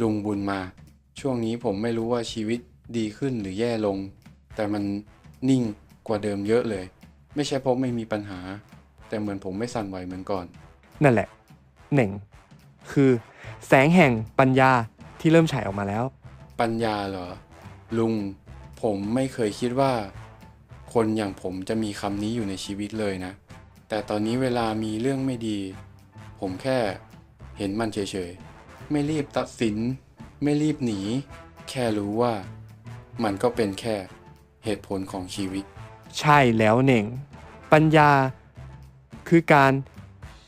ลุงบุญมา ช่วงนี้ผมไม่รู้ว่าชีวิตดีขึ้นหรือแย่ลง แต่มันนิ่งกว่าเดิมเยอะเลย ไม่ใช่เพราะไม่มีปัญหา แต่เหมือนผมไม่สั่นไหวเหมือนก่อน นั่นแหละเหน่ง คือ แสงแห่งปัญญาที่เริ่มฉายออกมาแล้ว ปัญญาเหรอ ลุง ผมไม่เคยคิดว่า คนอย่างผมจะมีคำนี้อยู่ในชีวิตเลยนะ แต่ตอนนี้เวลามีเรื่องไม่ดี ผมแค่เห็นมันเฉยๆ ไม่รีบตัดสิน ไม่รีบหนี แค่รู้ว่า มันก็เป็นแค่เหตุผลของชีวิต ใช่แล้วเน่ง ปัญญาคือการ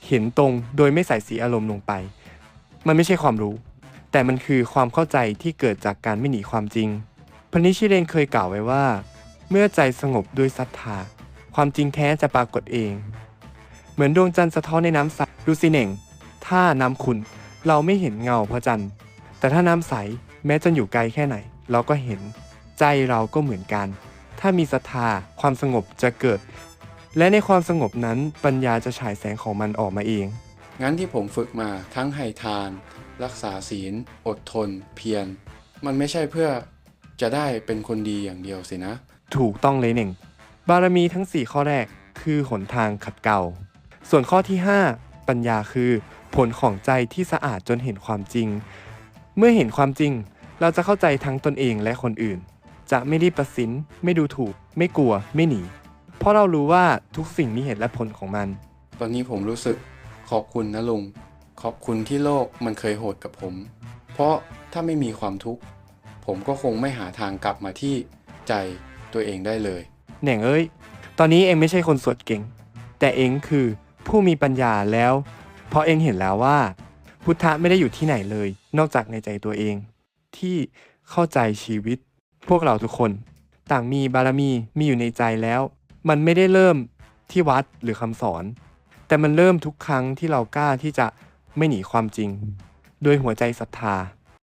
เห็นตรงโดยไม่ใส่สีอารมณ์ลงไป มันไม่ใช่ความรู้ แต่มันคือความเข้าใจที่เกิดจากการไม่หนีความจริงพนิชิเรนเคยกล่าวไว้ว่า เมื่อใจสงบด้วยศรัทธา ความจริงแท้จะปรากฏเอง เหมือนดวงจันทร์สะท้อนในน้ำใสดูสิเน่ง ถ้าน้ำขุ่น เราไม่เห็นเงาพระจันทร์ แต่ถ้าน้ำใสแม้จะอยู่ไกลแค่ไหน เราก็เห็น ใจเราก็เหมือนกัน ถ้ามีศรัทธาความสงบจะเกิด และในความสงบนั้นปัญญาจะฉายแสงของมันออกมาเอง งั้นที่ผมฝึกมาทั้งให้ทาน รักษาศีล อดทน เพียร มันไม่ใช่เพื่อจะได้เป็นคนดีอย่างเดียวสินะ ถูกต้องเลยหนึ่ง บารมีทั้ง 4 ข้อแรกคือหนทางขัดเกลาส่วนข้อที่ 5 ปัญญาคือ ผลของใจที่สะอาดจนเห็นความจริง เมื่อเห็นความจริง เราจะเข้าใจทั้งตนเองและคนอื่น จะไม่รีบตัดสินไม่ดูถูก ไม่กลัว ไม่หนี เพราะเรารู้ว่าทุกสิ่งมีเหตุและผลของมัน ตอนนี้ผมรู้สึกขอบคุณนะลุง ขอบคุณที่โลกมันเคยโหดกับผม เพราะถ้าไม่มีความทุกข์ ผมก็คงไม่หาทางกลับมาที่ใจตัวเองได้เลยเหน่งเอ้ย ตอนนี้เองไม่ใช่คนสวดเก่ง แต่เองคือผู้มีปัญญาแล้ว เพราะเองเห็นแล้วว่า พุทธะไม่ได้อยู่ที่ไหนเลย นอกจากในใจตัวเอง ที่เข้าใจชีวิต พวกเราทุกคน ต่างมีบารมีมีอยู่ในใจแล้ว มันไม่ได้เริ่มที่วัดหรือคำสอน แต่มันเริ่มทุกครั้งที่เรากล้าที่จะไม่หนีความจริง โดยหัวใจศรัทธา